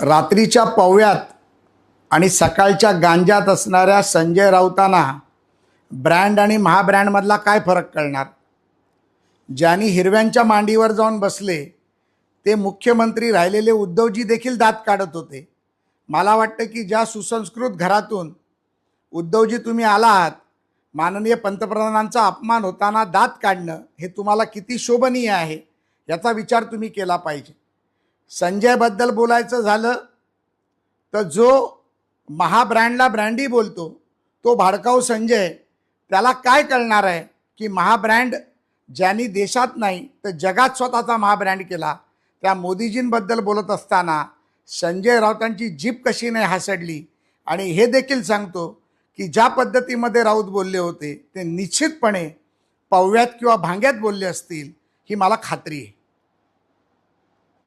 रात्रीच्या पवळ्यात आणि सकाळच्या गांजात असणाऱ्या संजय राऊतांना ब्रँड आणि महाब्रँडमधला काय फरक कळणार? ज्यांनी हिरव्यांच्या मांडीवर जाऊन बसले ते मुख्यमंत्री राहिलेले उद्धवजी देखील दात काढत होते. मला वाटतं की ज्या सुसंस्कृत घरातून उद्धवजी तुम्ही आला आहात माननीय पंतप्रधानांचा अपमान होताना दात काढणं हे तुम्हाला किती शोभनीय आहे याचा विचार तुम्ही केला पाहिजे. संजयबद्दल बोलायचं झालं तर जो महाब्रँडला ब्रँडी बोलतो तो भाडकाऊ संजय त्याला काय कळणार आहे की महाब्रँड ज्यांनी देशात नाही तर जगात स्वतःचा महाब्रँड केला. त्या मोदीजींबद्दल बोलत असताना संजय राऊतांची जीप कशी नाही हासडली आणि हे देखील सांगतो की ज्या पद्धतीमध्ये राऊत बोलले होते ते निश्चितपणे पव्यात किंवा भांग्यात बोलले असतील ही मला खात्री आहे.